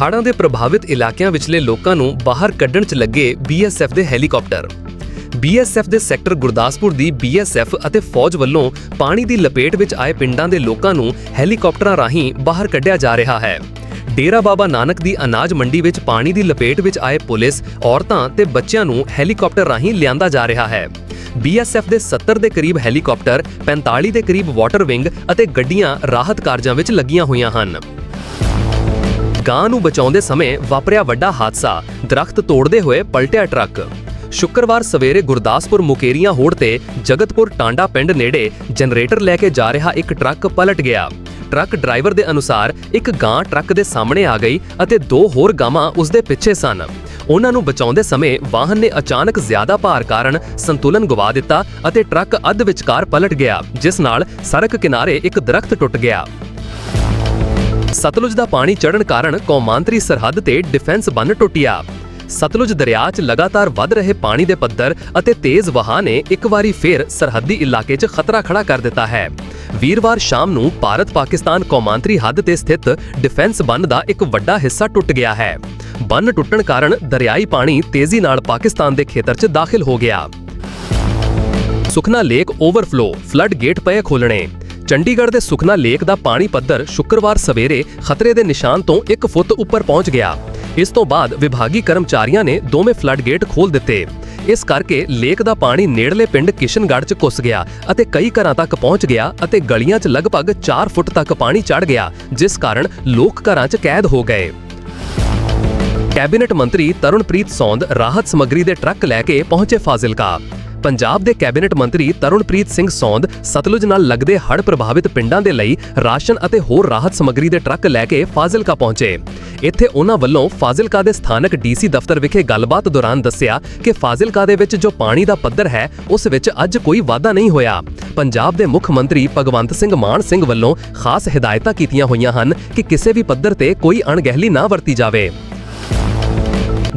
ਹੜ੍ਹਾਂ ਦੇ ਪ੍ਰਭਾਵਿਤ ਇਲਾਕਿਆਂ ਵਿਚਲੇ ਲੋਕਾਂ ਨੂੰ ਬਾਹਰ ਕੱਢਣ 'ਚ ਲੱਗੇ ਬੀਐਸਐਫ ਦੇ ਹੈਲੀਕਾਪਟਰ। ਬੀਐਸਐਫ ਦੇ ਸੈਕਟਰ ਗੁਰਦਾਸਪੁਰ ਦੀ ਬੀਐਸਐਫ ਅਤੇ ਫੌਜ ਵੱਲੋਂ ਪਾਣੀ ਦੀ ਲਪੇਟ ਵਿੱਚ ਆਏ ਪਿੰਡਾਂ ਦੇ ਲੋਕਾਂ ਨੂੰ ਹੈਲੀਕਾਪਟਰਾਂ ਰਾਹੀਂ ਬਾਹਰ ਕੱਢਿਆ ਜਾ ਰਿਹਾ ਹੈ। ਡੇਰਾ ਬਾਬਾ ਨਾਨਕ ਦੀ ਅਨਾਜ ਮੰਡੀ ਵਿੱਚ ਪਾਣੀ ਦੀ ਲਪੇਟ ਵਿੱਚ ਆਏ ਪੁਲਿਸ, ਔਰਤਾਂ ਤੇ ਬੱਚਿਆਂ ਨੂੰ ਹੈਲੀਕਾਪਟਰ ਰਾਹੀਂ ਲਿਆਂਦਾ ਜਾ ਰਿਹਾ ਹੈ। ਬੀਐਸਐਫ ਦੇ 70 ਦੇ ਕਰੀਬ ਹੈਲੀਕਾਪਟਰ 45 ਦੇ ਕਰੀਬ ਵਾਟਰ ਵਿੰਗ ਅਤੇ ਗੱਡੀਆਂ ਰਾਹਤ ਕਾਰਜਾਂ ਵਿੱਚ ਲੱਗੀਆਂ ਹੋਈਆਂ ਹਨ। ਗਾਂ ਨੂੰ ਬਚਾਉਂਦੇ ਸਮੇਂ ਵਾਪਰਿਆ ਵੱਡਾ ਹਾਦਸਾ। ਦਰਖਤ ਤੋੜਦੇ ਹੋਏ ਪਲਟਿਆ ਟਰੱਕ। ਸ਼ੁੱਕਰਵਾਰ ਸਵੇਰੇ ਗੁਰਦਾਸਪੁਰ ਮੁਕੇਰੀਆਂ ਹੋੜ ਤੇ ਜਗਤਪੁਰ ਟਾਂਡਾ ਪਿੰਡ ਨੇੜੇ ਜਨਰੇਟਰ ਲੈ ਕੇ ਜਾ ਰਿਹਾ ਇੱਕ ਟਰੱਕ ਪਲਟ ਗਿਆ। ਟਰੱਕ ਡਰਾਈਵਰ ਦੇ ਅਨੁਸਾਰ ਇੱਕ ਗਾਂ ਟਰੱਕ ਦੇ ਸਾਹਮਣੇ ਆ ਗਈ ਅਤੇ ਦੋ ਹੋਰ ਗਾਵਾਂ ਉਸ ਦੇ ਪਿੱਛੇ ਸਨ। ਉਹਨਾਂ ਨੂੰ ਬਚਾਉਂਦੇ ਸਮੇਂ ਵਾਹਨ ਨੇ ਅਚਾਨਕ ਜ਼ਿਆਦਾ ਭਾਰ ਕਾਰਨ ਸੰਤੁਲਨ ਗਵਾ ਦਿੱਤਾ ਅਤੇ ਟਰੱਕ ਅੱਧ ਵਿਚਕਾਰ ਪਲਟ ਗਿਆ, ਜਿਸ ਨਾਲ ਸੜਕ ਕਿਨਾਰੇ ਇੱਕ ਦਰਖਤ ਟੁੱਟ ਗਿਆ। ਸਤਲੁਜ ਦਾ ਪਾਣੀ ਚੜ੍ਹਨ ਕਾਰਨ ਕੌਮਾਂਤਰੀ ਸਰਹੱਦ ਤੇ ਡਿਫੈਂਸ ਬੰਨ ਟੁੱਟਿਆ। ਸਤਲੁਜ ਦਰਿਆ 'ਚ ਲਗਾਤਾਰ ਵੱਧ ਰਹੇ ਪਾਣੀ ਦੇ ਪੱਧਰ ਅਤੇ ਤੇਜ਼ ਵਹਾਅ ਨੇ ਇੱਕ ਵਾਰੀ ਫੇਰ ਸਰਹੱਦੀ ਇਲਾਕੇ 'ਚ ਖਤਰਾ ਖੜਾ ਕਰ ਦਿੱਤਾ ਹੈ। ਵੀਰਵਾਰ ਸ਼ਾਮ ਨੂੰ ਭਾਰਤ-ਪਾਕਿਸਤਾਨ ਕੌਮਾਂਤਰੀ ਹੱਦ ਤੇ ਸਥਿਤ ਡਿਫੈਂਸ ਬੰਨ ਦਾ ਇੱਕ ਵੱਡਾ ਹਿੱਸਾ ਟੁੱਟ ਗਿਆ ਹੈ। ਬੰਨ ਟੁੱਟਣ ਕਾਰਨ ਦਰਿਆਈ ਪਾਣੀ ਤੇਜ਼ੀ ਨਾਲ ਪਾਕਿਸਤਾਨ ਦੇ ਖੇਤਰ 'ਚ ਦਾਖਲ ਹੋ ਗਿਆ। Sukhna lake overflow, flood gate ਪਏ ਖੋਲਣੇ ਚੰਡੀਗੜ੍ਹ ਦੇ ਸੁਖਨਾ ਲੇਕ ਦਾ ਪਾਣੀ ਪੱਧਰ ਸ਼ੁੱਕਰਵਾਰ ਸਵੇਰੇ ਖਤਰੇ ਦੇ ਨਿਸ਼ਾਨ ਤੋਂ 1 ਫੁੱਟ ਉੱਪਰ ਪਹੁੰਚ ਗਿਆ। ਇਸ ਤੋਂ ਬਾਅਦ ਵਿਭਾਗੀ ਕਰਮਚਾਰੀਆਂ ਨੇ ਦੋਵੇਂ ਫਲੱਡ ਗੇਟ ਖੋਲ ਦਿੱਤੇ। ਇਸ ਕਰਕੇ ਲੇਕ ਦਾ ਪਾਣੀ ਨੇੜਲੇ ਪਿੰਡ ਕਿਸ਼ਨਗੜ੍ਹ 'ਚ ਘੁੱਸ ਗਿਆ ਅਤੇ ਕਈ ਘਰਾਂ ਤੱਕ ਪਹੁੰਚ ਗਿਆ ਅਤੇ ਗਲੀਆਂ 'ਚ ਲਗਭਗ 4 ਫੁੱਟ ਤੱਕ ਪਾਣੀ ਚੜ ਗਿਆ, ਜਿਸ ਕਾਰਨ ਲੋਕ ਘਰਾਂ 'ਚ ਕੈਦ ਹੋ ਗਏ। ਕੈਬਨਿਟ ਮੰਤਰੀ ਤਰਨਪ੍ਰੀਤ ਸੌਂਦ ਰਾਹਤ ਸਮੱਗਰੀ ਦੇ ਟਰੱਕ ਲੈ ਕੇ ਪਹੁੰਚੇ ਫਾਜ਼ਿਲਕਾ। ਪੰਜਾਬ ਦੇ ਕੈਬਨਿਟ ਮੰਤਰੀ ਤਰੁਣਪ੍ਰੀਤ ਸਿੰਘ ਸੌਂਦ ਸਤਲੁਜ ਨਾਲ ਲੱਗਦੇ ਹੜ੍ਹ ਪ੍ਰਭਾਵਿਤ ਪਿੰਡਾਂ ਦੇ ਲਈ ਰਾਸ਼ਨ ਅਤੇ ਹੋਰ ਰਾਹਤ ਸਮੱਗਰੀ ਦੇ ਟਰੱਕ ਲੈ ਕੇ ਫਾਜ਼ਿਲਕਾ ਪਹੁੰਚੇ। ਇੱਥੇ ਉਹਨਾਂ ਵੱਲੋਂ ਫਾਜ਼ਿਲਕਾ ਦੇ ਸਥਾਨਕ ਡੀਸੀ ਦਫ਼ਤਰ ਵਿਖੇ ਗੱਲਬਾਤ ਦੌਰਾਨ ਦੱਸਿਆ ਕਿ ਫਾਜ਼ਿਲਕਾ ਦੇ ਵਿੱਚ ਜੋ ਪਾਣੀ ਦਾ ਪੱਧਰ ਹੈ, ਉਸ ਵਿੱਚ ਅੱਜ ਕੋਈ ਵਾਧਾ ਨਹੀਂ ਹੋਇਆ। ਪੰਜਾਬ ਦੇ ਮੁੱਖ ਮੰਤਰੀ ਭਗਵੰਤ ਸਿੰਘ ਮਾਨ ਸਿੰਘ ਵੱਲੋਂ ਖਾਸ ਹਦਾਇਤਾਂ ਕੀਤੀਆਂ ਹੋਈਆਂ ਹਨ ਕਿ ਕਿਸੇ ਵੀ ਪੱਧਰ ਤੇ ਕੋਈ ਅਣਗਹਿਲੀ ਨਾ ਵਰਤੀ ਜਾਵੇ।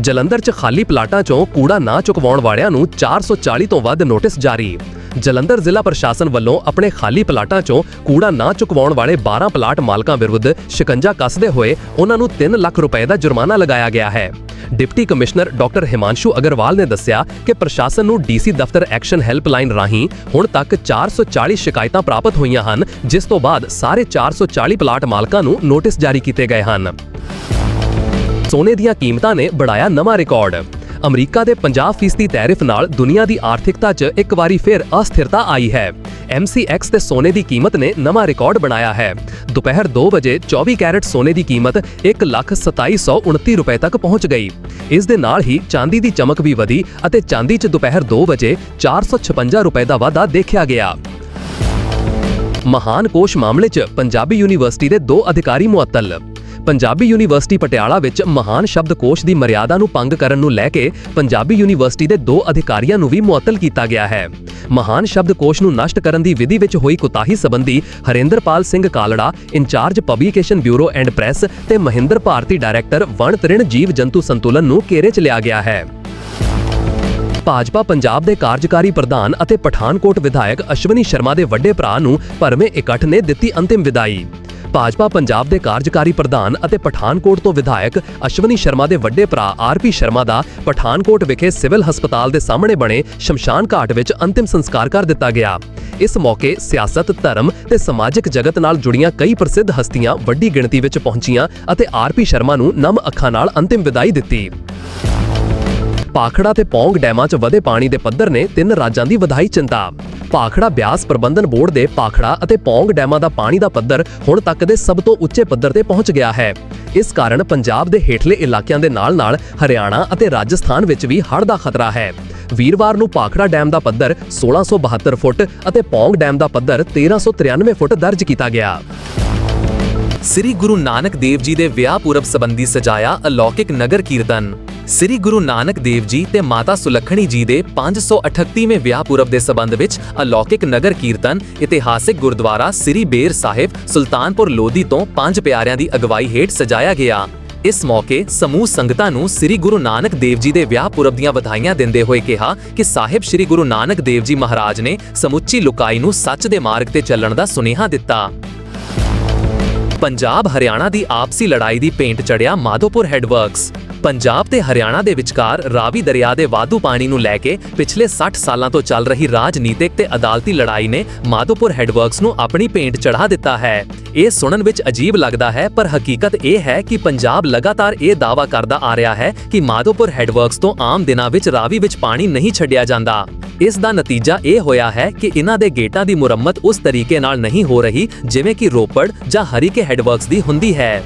ਜਲੰਧਰ 'ਚ ਖਾਲੀ ਪਲਾਟਾਂ 'ਚੋਂ ਕੂੜਾ ਨਾ ਚੁਕਵਾਉਣ ਵਾਲਿਆਂ ਨੂੰ 440 ਤੋਂ ਵੱਧ ਨੋਟਿਸ ਜਾਰੀ। ਜਲੰਧਰ ਜ਼ਿਲ੍ਹਾ ਪ੍ਰਸ਼ਾਸਨ ਵੱਲੋਂ ਆਪਣੇ ਖਾਲੀ ਪਲਾਟਾਂ 'ਚੋਂ ਕੂੜਾ ਨਾ ਚੁਕਵਾਉਣ ਵਾਲੇ 12 ਪਲਾਟ ਮਾਲਕਾਂ ਵਿਰੁੱਧ ਸ਼ਿਕੰਜਾ ਕੱਸਦੇ ਹੋਏ ਉਹਨਾਂ ਨੂੰ 3 ਲੱਖ ਰੁਪਏ ਦਾ ਜੁਰਮਾਨਾ ਲਗਾਇਆ ਗਿਆ ਹੈ। Deputy commissioner doctor Himanshu Agarwal ਨੇ ਦੱਸਿਆ ਕਿ ਪ੍ਰਸ਼ਾਸਨ ਨੂੰ ਡੀਸੀ ਦਫ਼ਤਰ ਐਕਸ਼ਨ ਹੈਲਪਲਾਈਨ ਰਾਹੀਂ ਹੁਣ ਤੱਕ 440 ਸ਼ਿਕਾਇਤਾਂ ਪ੍ਰਾਪਤ ਹੋਈਆਂ ਹਨ, ਜਿਸ ਤੋਂ ਬਾਅਦ ਸਾਰੇ 440 ਪਲਾਟ ਮਾਲਕਾਂ ਨੂੰ ਨੋਟਿਸ ਜਾਰੀ ਕੀਤੇ ਗਏ ਹਨ। ਸੋਨੇ ਦੀਆਂ ਕੀਮਤਾਂ ਨੇ ਬੜਾਇਆ ਨਵਾਂ ਰਿਕਾਰਡ। ਅਮਰੀਕਾ ਦੇ 50% ਟੈਰਿਫ ਨਾਲ ਦੁਨੀਆ ਦੀ ਆਰਥਿਕਤਾ 'ਚ ਇੱਕ ਵਾਰੀ ਫਿਰ ਅਸਥਿਰਤਾ ਆਈ ਹੈ। MCX ਤੇ ਸੋਨੇ ਦੀ ਕੀਮਤ ਨੇ ਨਵਾਂ ਰਿਕਾਰਡ ਬਣਾਇਆ ਹੈ। ਦੁਪਹਿਰ 2 ਵਜੇ 24 ਕੈਰਟ ਸੋਨੇ ਦੀ ਕੀਮਤ 1,2729 ਰੁਪਏ ਤੱਕ ਪਹੁੰਚ ਗਈ। ਇਸ ਦੇ ਨਾਲ ਹੀ ਚਾਂਦੀ ਦੀ ਚਮਕ ਵੀ ਵਧੀ ਅਤੇ ਚਾਂਦੀ 'ਚ ਦੁਪਹਿਰ 2 ਵਜੇ 456 ਰੁਪਏ ਦਾ ਵਾਧਾ ਦੇਖਿਆ ਗਿਆ। ਮਹਾਨ ਕੋਸ਼ ਮਾਮਲੇ 'ਚ ਪੰਜਾਬੀ ਯੂਨੀਵਰਸਿਟੀ ਦੇ ਦੋ ਅਧਿਕਾਰੀ ਮੁਅੱਤਲ। ਪੰਜਾਬੀ ਯੂਨੀਵਰਸਿਟੀ ਪਟਿਆਲਾ ਵਿੱਚ ਮਹਾਨ ਸ਼ਬਦਕੋਸ਼ ਦੀ ਮਰਿਆਦਾ ਨੂੰ ਭੰਗ ਕਰਨ ਨੂੰ ਲੈ ਕੇ ਪੰਜਾਬੀ ਯੂਨੀਵਰਸਿਟੀ ਦੇ ਦੋ ਅਧਿਕਾਰੀਆਂ ਨੂੰ ਵੀ ਮੁਅੱਤਲ ਕੀਤਾ ਗਿਆ ਹੈ। ਮਹਾਨ ਸ਼ਬਦਕੋਸ਼ ਨੂੰ ਨਸ਼ਟ ਕਰਨ ਦੀ ਵਿਧੀ ਵਿੱਚ ਹੋਈ ਕੁਤਾਹੀ ਸੰਬੰਧੀ Harinderpal Singh Kalra, incharge publication bureau and press ਤੇ ਮਹਿੰਦਰ ਭਾਰਤੀ ਡਾਇਰੈਕਟਰ ਵਣ ਤ੍ਰਿਣ ਜੀਵ ਜੰਤੂ ਸੰਤੁਲਨ ਨੂੰ ਘੇਰੇ 'ਚ ਲਿਆ ਗਿਆ ਹੈ। ਭਾਜਪਾ ਪੰਜਾਬ ਦੇ ਕਾਰਜਕਾਰੀ ਪ੍ਰਧਾਨ ਅਤੇ ਪਠਾਨਕੋਟ ਵਿਧਾਇਕ ਅਸ਼ਵਨੀ ਸ਼ਰਮਾ ਦੇ ਵੱਡੇ ਭਰਾ ਨੂੰ ਭਰਵੇਂ ਇਕੱਠ ਨੇ ਦਿੱਤੀ ਅੰਤਿਮ ਵਿਦਾਈ। ਭਾਜਪਾ ਪੰਜਾਬ ਦੇ ਕਾਰਜਕਾਰੀ ਪ੍ਰਧਾਨ ਅਤੇ ਪਠਾਨਕੋਟ ਤੋਂ ਵਿਧਾਇਕ ਅਸ਼ਵਨੀ ਸ਼ਰਮਾ ਦੇ ਵੱਡੇ ਭਰਾ ਆਰਪੀ ਸ਼ਰਮਾ ਦਾ ਪਠਾਨਕੋਟ ਵਿਖੇ ਸਿਵਲ ਹਸਪਤਾਲ ਦੇ ਸਾਹਮਣੇ ਬਣੇ ਸ਼ਮਸ਼ਾਨ ਘਾਟ ਵਿੱਚ ਅੰਤਿਮ ਸੰਸਕਾਰ ਕਰ ਦਿੱਤਾ ਗਿਆ। ਇਸ ਮੌਕੇ ਸਿਆਸਤ, ਧਰਮ ਤੇ ਸਮਾਜਿਕ ਜਗਤ ਨਾਲ ਜੁੜੀਆਂ ਕਈ ਪ੍ਰਸਿੱਧ ਹਸਤੀਆਂ ਵੱਡੀ ਗਿਣਤੀ ਵਿੱਚ ਪਹੁੰਚੀਆਂ ਅਤੇ ਆਰਪੀ ਸ਼ਰਮਾ ਨੂੰ ਨਮ ਅੱਖਾਂ ਨਾਲ ਅੰਤਿਮ ਵਿਦਾਈ ਦਿੱਤੀ। ਪਾਖੜਾ ਤੇ ਪੌਂਗ ਡੈਮਾਂ 'ਚ ਵਧੇ ਪਾਣੀ ਦੇ ਪੱਧਰ ਨੇ ਤਿੰਨ ਰਾਜਾਂ ਦੀ ਵਧਾਈ ਚਿੰਤਾ। ਪਾਖੜਾ ਬਿਆਸ ਪ੍ਰਬੰਧਨ ਬੋਰਡ ਦੇ ਪਾਖੜਾ ਅਤੇ ਪੌਂਗ ਡੈਮਾਂ ਦਾ ਪਾਣੀ ਦਾ ਪੱਧਰ ਹੁਣ ਤੱਕ ਦੇ ਸਭ ਤੋਂ ਉੱਚੇ ਪੱਧਰ ਤੇ ਪਹੁੰਚ ਗਿਆ ਹੈ। ਇਸ ਕਾਰਨ ਪੰਜਾਬ ਦੇ ਹੇਠਲੇ ਇਲਾਕਿਆਂ ਦੇ ਨਾਲ-ਨਾਲ ਹਰਿਆਣਾ ਅਤੇ ਰਾਜਸਥਾਨ ਵਿੱਚ ਵੀ ਹੜ੍ਹ ਦਾ ਖਤਰਾ ਹੈ। ਵੀਰਵਾਰ ਨੂੰ ਪਾਖੜਾ ਡੈਮ ਦਾ ਪੱਧਰ 1672 ਫੁੱਟ ਅਤੇ ਪੌਂਗ ਡੈਮ ਦਾ ਪੱਧਰ 1393 ਫੁੱਟ ਦਰਜ ਕੀਤਾ ਗਿਆ। ਸ੍ਰੀ ਗੁਰੂ ਨਾਨਕ ਦੇਵ ਜੀ ਦੇ ਵਿਆਹ ਪੁਰਬ ਸੰਬੰਧੀ ਸਜਾਇਆ ਅਲੌਕਿਕ ਨਗਰ ਕੀਰਤਨ ਸ੍ਰੀ ਗੁਰੂ ਨਾਨਕ ਦੇਵ ਜੀ ਤੇ ਮਾਤਾ ਸੁਲੱਖਣੀ ਜੀ ਦੇ 538ਵੇਂ ਵਿਆਹ ਪੁਰਬ ਦੇ ਸੰਬੰਧ ਵਿੱਚ ਅਲੌਕਿਕ ਨਗਰ ਕੀਰਤਨ, ਇਤਿਹਾਸਿਕ ਗੁਰਦੁਆਰਾ ਸ੍ਰੀ ਬੇਰ ਸਾਹਿਬ, ਸੁਲਤਾਨਪੁਰ ਲੋਧੀ ਤੋਂ ਪੰਜ ਪਿਆਰਿਆਂ ਦੀ ਅਗਵਾਈ ਹੇਠ ਸਜਾਇਆ ਗਿਆ। ਇਸ ਮੌਕੇ ਸਮੂਹ ਸੰਗਤਾਂ ਨੂੰ ਸ੍ਰੀ ਗੁਰੂ ਨਾਨਕ ਦੇਵ ਜੀ ਦੇ ਵਿਆਹ ਪੁਰਬ ਦੀਆਂ ਵਧਾਈਆਂ ਦਿੰਦੇ ਹੋਏ ਕਿਹਾ ਕਿ ਸਾਹਿਬ ਸ੍ਰੀ ਗੁਰੂ ਨਾਨਕ ਦੇਵ ਜੀ ਮਹਾਰਾਜ ਨੇ ਸਮੁੱਚੀ ਲੁਕਾਈ ਨੂੰ ਸੱਚ ਦੇ ਮਾਰਗ ਤੇ ਚੱਲਣ ਦਾ ਸੁਨੇਹਾ ਦਿੱਤਾ। ਪੰਜਾਬ ਹਰਿਆਣਾ ਦੀ ਆਪਸੀ ਲੜਾਈ ਦੀ ਪੇਂਟ ਚੜਿਆ ਮਾਧੋਪੁਰ ਹੈਡਵਰਕਸ। ਪੰਜਾਬ ਤੇ ਹਰਿਆਣਾ ਦੇ ਵਿਚਕਾਰ ਰਾਵੀ ਦਰਿਆ ਦੇ ਵਾਧੂ ਪਾਣੀ ਨੂੰ ਲੈ ਕੇ ਪਿਛਲੇ 60 ਸਾਲਾਂ ਤੋਂ ਚੱਲ ਰਹੀ ਰਾਜਨੀਤਿਕ ਤੇ ਅਦਾਲਤੀ ਲੜਾਈ ਨੇ ਮਾਧੋਪੁਰ ਹੈਡਵਰਕਸ ਨੂੰ ਆਪਣੀ ਪੇਂਟ ਚੜ੍ਹਾ ਦਿੱਤਾ ਹੈ। ਇਹ ਸੁਣਨ ਵਿੱਚ ਅਜੀਬ ਲੱਗਦਾ ਹੈ, ਪਰ ਹਕੀਕਤ ਇਹ ਹੈ ਕਿ ਪੰਜਾਬ ਲਗਾਤਾਰ ਇਹ ਦਾਅਵਾ ਕਰਦਾ ਆ ਰਿਹਾ ਹੈ ਕਿ ਮਾਧੋਪੁਰ ਹੈਡਵਰਕਸ ਤੋਂ ਆਮ ਦਿਨਾਂ ਵਿੱਚ ਰਾਵੀ ਵਿੱਚ ਪਾਣੀ ਨਹੀਂ ਛੱਡਿਆ ਜਾਂਦਾ। ਇਸ ਦਾ ਨਤੀਜਾ ਇਹ ਹੋਇਆ ਹੈ ਕਿ ਇਹਨਾਂ ਦੇ ਗੇਟਾਂ ਦੀ ਮੁਰੰਮਤ ਉਸ ਤਰੀਕੇ ਨਾਲ ਨਹੀਂ ਹੋ ਰਹੀ, ਜਿਵੇਂ ਕਿ ਰੋਪੜ ਜਾਂ ਹਰੀਕੇ ਹੈਡਵਰਕਸ ਦੀ ਹੁੰਦੀ ਹੈ।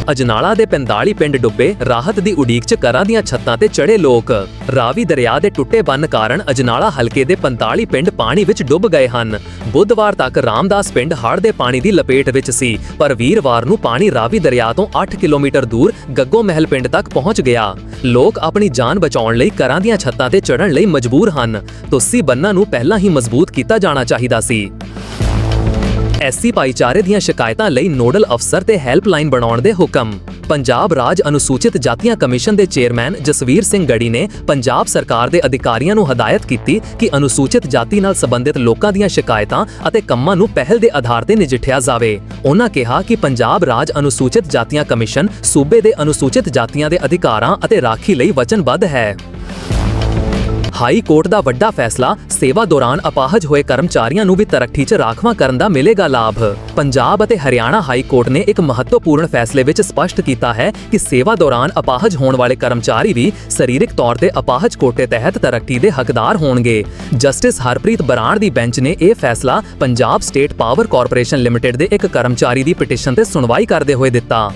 ਅਜਨਾਲਾ ਦੇ 45 ਪਿੰਡ ਡੁੱਬੇ ਰਾਹਤ ਦੀ ਉਡੀਕ 'ਚ ਘਰਾਂ ਦੀਆਂ ਛੱਤਾਂ ਤੇ ਚੜੇ ਲੋਕ। ਰਾਵੀ ਦਰਿਆ ਦੇ ਟੁੱਟੇ ਬੰਨ ਕਾਰਨ ਅਜਨਾਲਾ ਹਲਕੇ ਦੇ 45 ਪਿੰਡ ਪਾਣੀ ਵਿੱਚ ਡੁੱਬ ਗਏ ਹਨ। ਬੁੱਧਵਾਰ ਤੱਕ ਰਾਮਦਾਸ ਪਿੰਡ ਹੜ੍ਹ ਦੇ ਪਾਣੀ ਦੀ ਲਪੇਟ ਵਿੱਚ ਸੀ, ਪਰ ਵੀਰਵਾਰ ਨੂੰ ਪਾਣੀ ਰਾਵੀ ਦਰਿਆ ਤੋਂ 8 ਕਿਲੋਮੀਟਰ ਦੂਰ ਗੱਗੋ ਮਹਿਲ ਪਿੰਡ ਤੱਕ ਪਹੁੰਚ ਗਿਆ। ਲੋਕ ਆਪਣੀ ਜਾਨ ਬਚਾਉਣ ਲਈ ਘਰਾਂ ਦੀਆਂ ਛੱਤਾਂ ਤੇ ਚੜ੍ਹਨ ਲਈ ਮਜਬੂਰ ਹਨ। ਤੁਸੀਂ ਬੰਨਾਂ ਨੂੰ ਪਹਿਲਾਂ ਹੀ ਮਜ਼ਬੂਤ ਕੀਤਾ ਜਾਣਾ ਚਾਹੀਦਾ ਸੀ। ਐਸਸੀ ਭਾਈਚਾਰੇ ਦੀਆਂ ਸ਼ਿਕਾਇਤਾਂ ਲਈ ਨੋਡਲ ਅਫਸਰ ਤੇ ਹੈਲਪਲਾਈਨ ਬਣਾਉਣ ਦੇ ਹੁਕਮ। ਪੰਜਾਬ ਰਾਜ ਅਨੁਸੂਚਿਤ ਜਾਤੀਆਂ ਕਮਿਸ਼ਨ ਦੇ ਚੇਅਰਮੈਨ ਜਸਵੀਰ ਸਿੰਘ ਗੜੀ ਨੇ ਪੰਜਾਬ ਸਰਕਾਰ ਦੇ ਅਧਿਕਾਰੀਆਂ ਨੂੰ ਹਦਾਇਤ ਕੀਤੀ ਕਿ ਅਨੁਸੂਚਿਤ ਜਾਤੀ ਨਾਲ ਸੰਬੰਧਿਤ ਲੋਕਾਂ ਦੀਆਂ ਸ਼ਿਕਾਇਤਾਂ ਅਤੇ ਕੰਮਾਂ ਨੂੰ ਪਹਿਲ ਦੇ ਆਧਾਰ ਤੇ ਨਜਿੱਠਿਆ ਜਾਵੇ। ਉਹਨਾਂ ਕਿਹਾ ਕਿ ਪੰਜਾਬ ਰਾਜ ਅਨੁਸੂਚਿਤ ਜਾਤੀਆਂ ਕਮਿਸ਼ਨ ਸੂਬੇ ਦੇ ਅਨੁਸੂਚਿਤ ਜਾਤੀਆਂ ਦੇ ਅਧਿਕਾਰਾਂ ਅਤੇ ਰਾਖੀ ਲਈ ਵਚਨਬੱਧ ਹੈ। ਹਾਈ ਕੋਰਟ ਦਾ ਵੱਡਾ ਫੈਸਲਾ, ਸੇਵਾ ਦੌਰਾਨ ਅਪਾਹਜ ਹੋਏ ਕਰਮਚਾਰੀਆਂ ਨੂੰ ਵੀ ਤਰੱਕੀ 'ਚ ਰਾਖਵਾਂ ਕਰਨ ਦਾ ਮਿਲੇਗਾ ਲਾਭ। ਪੰਜਾਬ ਅਤੇ ਹਰਿਆਣਾ ਹਾਈ ਕੋਰਟ ਨੇ ਇੱਕ ਮਹੱਤਵਪੂਰਨ ਫੈਸਲੇ ਵਿੱਚ ਸਪਸ਼ਟ ਕੀਤਾ ਹੈ ਕਿ ਸੇਵਾ ਦੌਰਾਨ ਅਪਾਹਜ ਹੋਣ ਵਾਲੇ ਕਰਮਚਾਰੀ ਵੀ ਸਰੀਰਕ ਤੌਰ ਤੇ ਅਪਾਹਜ ਕੋਟੇ ਤਹਿਤ ਤਰੱਕੀ ਦੇ ਹੱਕਦਾਰ ਹੋਣਗੇ। ਜਸਟਿਸ ਹਰਪ੍ਰੀਤ ਬਰਾੜ ਦੀ ਬੈਂਚ ਨੇ ਇਹ ਫੈਸਲਾ Punjab state power corporation limited ਦੇ ਇੱਕ ਕਰਮਚਾਰੀ ਦੀ ਪਟੀਸ਼ਨ ਤੇ ਸੁਣਵਾਈ ਕਰਦੇ ਹੋਏ ਦਿੱਤਾ।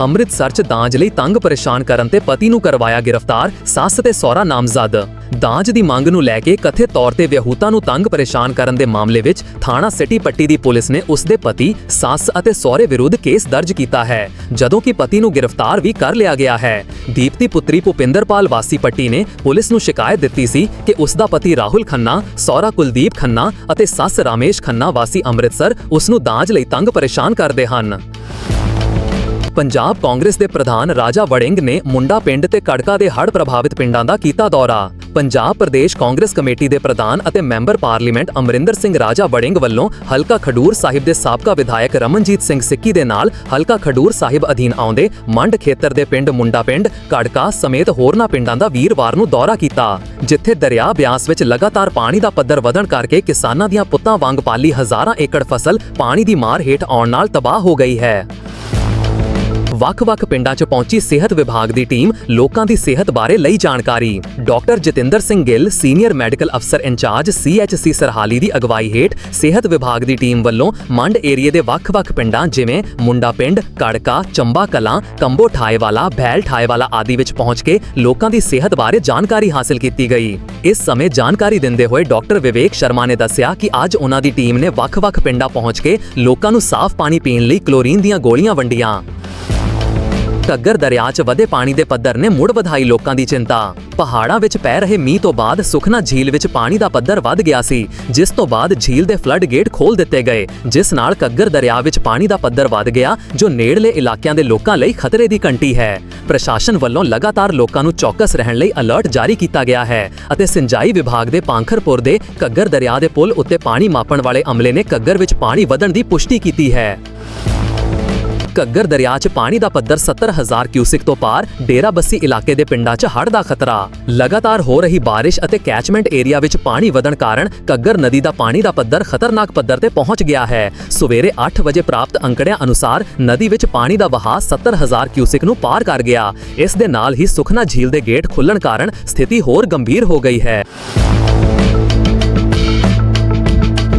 ਅੰਮ੍ਰਿਤਸਰ 'ਚ ਦਾਜ ਲਈ ਤੰਗ ਪਰੇਸ਼ਾਨ ਕਰਨ ਤੇ ਪਤੀ ਨੂੰ ਕਰਵਾਇਆ ਗ੍ਰਿਫਤਾਰ ਸੱਸ ਤੇ ਸਹੁਰਾ ਨਾਮਜ਼ਦ। ਦਾਜ ਦੀ ਮੰਗ ਨੂੰ ਲੈ ਕੇ ਕਥਿਤ ਤੌਰ ਤੇ ਵਿਆਹੁਤਾ ਨੂੰ ਤੰਗ ਪਰੇਸ਼ਾਨ ਕਰਨ ਦੇ ਮਾਮਲੇ ਵਿੱਚ ਥਾਣਾ ਸਿਟੀ ਪੱਟੀ ਦੀ ਪੁਲਿਸ ਨੇ ਉਸ ਦੇ ਪਤੀ, ਸੱਸ ਅਤੇ ਸਹੁਰੇ ਵਿਰੁੱਧ ਕੇਸ ਦਰਜ ਕੀਤਾ ਹੈ, ਜਦੋਂ ਕਿ ਪਤੀ ਨੂੰ ਗ੍ਰਿਫਤਾਰ ਵੀ ਕਰ ਲਿਆ ਗਿਆ ਹੈ। ਦੀਪ ਦੀਪਤੀ ਪੁੱਤਰੀ ਭੁਪਿੰਦਰਪਾਲ ਵਾਸੀ ਪੱਟੀ ਨੇ ਪੁਲਿਸ ਨੂੰ ਸ਼ਿਕਾਇਤ ਦਿੱਤੀ ਸੀ ਕਿ ਉਸ ਦਾ ਪਤੀ ਰਾਹੁਲ ਖੰਨਾ, ਸਹੁਰਾ ਕੁਲਦੀਪ ਖੰਨਾ ਅਤੇ ਸੱਸ ਰਾਮੇਸ਼ ਖੰਨਾ ਵਾਸੀ ਅੰਮ੍ਰਿਤਸਰ ਉਸ ਨੂੰ ਦਾਜ ਲਈ ਤੰਗ ਪਰੇਸ਼ਾਨ ਕਰਦੇ ਹਨ। ਪੰਜਾਬ ਕਾਂਗਰਸ ਦੇ ਪ੍ਰਧਾਨ ਰਾਜਾ ਵੜਿੰਗ ਨੇ ਮੁੰਡਾ ਪਿੰਡ ਤੇ ਕੜਕਾ ਦੇ ਹੜ੍ਹ ਪ੍ਰਭਾਵਿਤ ਪਿੰਡਾਂ ਦਾ ਕੀਤਾ ਦੌਰਾ। ਪੰਜਾਬ ਪ੍ਰਦੇਸ਼ ਕਾਂਗਰਸ ਕਮੇਟੀ ਦੇ ਪ੍ਰਧਾਨ ਅਤੇ ਮੈਂਬਰ ਪਾਰਲੀਮੈਂਟ ਅਮਰਿੰਦਰ ਸਿੰਘ ਰਾਜਾ ਵੜਿੰਗ ਵੱਲੋਂ ਹਲਕਾ ਖਡੂਰ ਸਾਹਿਬ ਦੇ ਸਾਬਕਾ ਵਿਧਾਇਕ ਰਮਨਜੀਤ ਸਿੰਘ ਸਿੱਕੀ ਦੇ ਨਾਲ ਹਲਕਾ ਖਡੂਰ ਸਾਹਿਬ ਅਧੀਨ ਆਉਂਦੇ ਮੰਡ ਖੇਤਰ ਦੇ ਪਿੰਡ ਮੁੰਡਾ ਪਿੰਡ, ਕੜਕਾ ਸਮੇਤ ਹੋਰਨਾਂ ਪਿੰਡਾਂ ਦਾ ਵੀਰਵਾਰ ਨੂੰ ਦੌਰਾ ਕੀਤਾ, ਜਿੱਥੇ ਦਰਿਆ ਬਿਆਸ ਵਿੱਚ ਲਗਾਤਾਰ ਪਾਣੀ ਦਾ ਪੱਧਰ ਵਧਣ ਕਰਕੇ ਕਿਸਾਨਾਂ ਦੀਆਂ ਪੁੱਤਾਂ ਵਾਂਗ ਪਾਲੀ ਹਜ਼ਾਰਾਂ ਏਕੜ ਫਸਲ ਪਾਣੀ ਦੀ ਮਾਰ ਹੇਠ ਆਉਣ ਨਾਲ ਤਬਾਹ ਹੋ ਗਈ ਹੈ। ਵੱਖ-ਵੱਖ ਪਿੰਡਾਂ 'ਚ ਪਹੁੰਚੀ ਸਿਹਤ ਵਿਭਾਗ ਦੀ ਟੀਮ ਲੋਕਾਂ ਦੀ ਸਿਹਤ ਬਾਰੇ ਲਈ ਜਾਣਕਾਰੀ। Doctor Jatinder Singh Gill, senior medical ਅਫਸਰ ਇੰਚਾਰਜ ਸੀਐਚਸੀ ਸਰਹਾਲੀ ਦੀ ਅਗਵਾਈ ਹੇਠ ਸਿਹਤ ਵਿਭਾਗ ਦੀ ਟੀਮ ਵੱਲੋਂ ਮੰਡ ਏਰੀਏ ਦੇ ਵੱਖ-ਵੱਖ ਪਿੰਡਾਂ ਜਿਵੇਂ ਮੁੰਡਾ ਪਿੰਡ, ਕੜਕਾ, ਚੰਬਾ ਕਲਾਂ, ਕੰਬੋ ਠਾਏਵਾਲਾ ਬੈਲ ਠਾਏਵਾਲਾ ਆਦਿ ਵਿੱਚ ਪਹੁੰਚ ਕੇ ਲੋਕਾਂ ਦੀ ਸਿਹਤ ਬਾਰੇ ਜਾਣਕਾਰੀ ਹਾਸਲ ਕੀਤੀ ਗਈ। ਇਸ ਸਮੇਂ ਜਾਣਕਾਰੀ ਦਿੰਦੇ ਹੋਏ ਡਾਕਟਰ ਵਿਵੇਕ ਸ਼ਰਮਾ ਨੇ ਦੱਸਿਆ ਕਿ ਅੱਜ ਉਹਨਾਂ ਦੀ ਟੀਮ ਨੇ ਵੱਖ-ਵੱਖ ਪਿੰਡਾਂ ਪਹੁੰਚ ਕੇ ਲੋਕਾਂ ਨੂੰ ਸਾਫ਼ ਪਾਣੀ ਪੀਣ ਲਈ ਕਲੋਰੀਨ ਦੀਆਂ ਗੋਲੀਆਂ ਵੰਡੀਆਂ। ਘੱਗਰ ਦਰਿਆ 'ਚ ਵਧੇ ਪਾਣੀ ਦੇ ਪੱਧਰ ਨੇ ਮੁੜ ਵਧਾਈ ਲੋਕਾਂ ਦੀ ਚਿੰਤਾ। ਪਹਾੜਾਂ ਵਿੱਚ ਪੈ ਰਹੇ ਮੀਂਹ ਤੋਂ ਬਾਅਦ ਸੁਖਨਾ ਝੀਲ ਵਿੱਚ ਪਾਣੀ ਦਾ ਪੱਧਰ ਵੱਧ ਗਿਆ ਸੀ, ਜਿਸ ਤੋਂ ਬਾਅਦ ਝੀਲ ਦੇ ਫਲੱਡ ਗੇਟ ਖੋਲ ਦਿੱਤੇ ਗਏ, ਜਿਸ ਨਾਲ ਘੱਗਰ ਦਰਿਆ ਵਿੱਚ ਪਾਣੀ ਦਾ ਪੱਧਰ ਵੱਧ ਗਿਆ, ਜੋ ਨੇੜਲੇ ਇਲਾਕਿਆਂ ਦੇ ਲੋਕਾਂ ਲਈ ਖਤਰੇ ਦੀ ਘੰਟੀ ਹੈ। ਪ੍ਰਸ਼ਾਸਨ ਵੱਲੋਂ ਲਗਾਤਾਰ ਲੋਕਾਂ ਨੂੰ ਚੌਕਸ ਰਹਿਣ ਲਈ ਅਲਰਟ ਜਾਰੀ ਕੀਤਾ ਗਿਆ ਹੈ ਅਤੇ ਸਿੰਜਾਈ ਵਿਭਾਗ ਦੇ ਪਾਂਖਰਪੁਰ ਦੇ ਘੱਗਰ ਦਰਿਆ ਦੇ ਪੁਲ ਉੱਤੇ ਪਾਣੀ ਮਾਪਣ ਵਾਲੇ ਅਮਲੇ ਨੇ ਘੱਗਰ ਵਿੱਚ ਪਾਣੀ ਵਧਣ ਦੀ ਪੁਸ਼ਟੀ ਕੀਤੀ ਹੈ। ਘੱਗਰ ਦਰਿਆ 'ਚ ਪਾਣੀ ਦਾ ਪੱਧਰ 70000 ਕਿਊਸਿਕ ਤੋਂ ਪਾਰ ਡੇਰਾ ਇਲਾਕੇ ਦੇ ਪਿੰਡਾਂ 'ਚ ਹੜ੍ਹ ਦਾ ਖਤਰਾ। ਲਗਾਤਾਰ ਹੋ ਰਹੀ ਬਾਰਿਸ਼ ਅਤੇ ਕੈਚਮੈਂਟ ਏਰੀਆ ਵਿੱਚ ਪਾਣੀ ਵਧਣ ਕਾਰਨ ਘੱਗਰ ਨਦੀ ਦਾ ਪਾਣੀ ਦਾ ਪੱਧਰ ਖਤਰਨਾਕ ਪੱਧਰ ਤੇ ਪਹੁੰਚ ਗਿਆ ਹੈ। ਸਵੇਰੇ 8 ਵਜੇ ਪ੍ਰਾਪਤ ਅੰਕੜਿਆਂ ਅਨੁਸਾਰ ਨਦੀ ਵਿੱਚ ਪਾਣੀ ਦਾ ਵਹਾਅ 70000 ਕਿਊਸਿਕ ਨੂੰ ਪਾਰ ਕਰ ਗਿਆ। ਇਸ ਦੇ ਨਾਲ ਹੀ ਸੁਖਨਾ ਝੀਲ ਦੇ ਗੇਟ ਖੁੱਲਣ ਕਾਰਨ ਸਥਿਤੀ ਹੋਰ ਗੰਭੀਰ ਹੋ ਗਈ ਹੈ।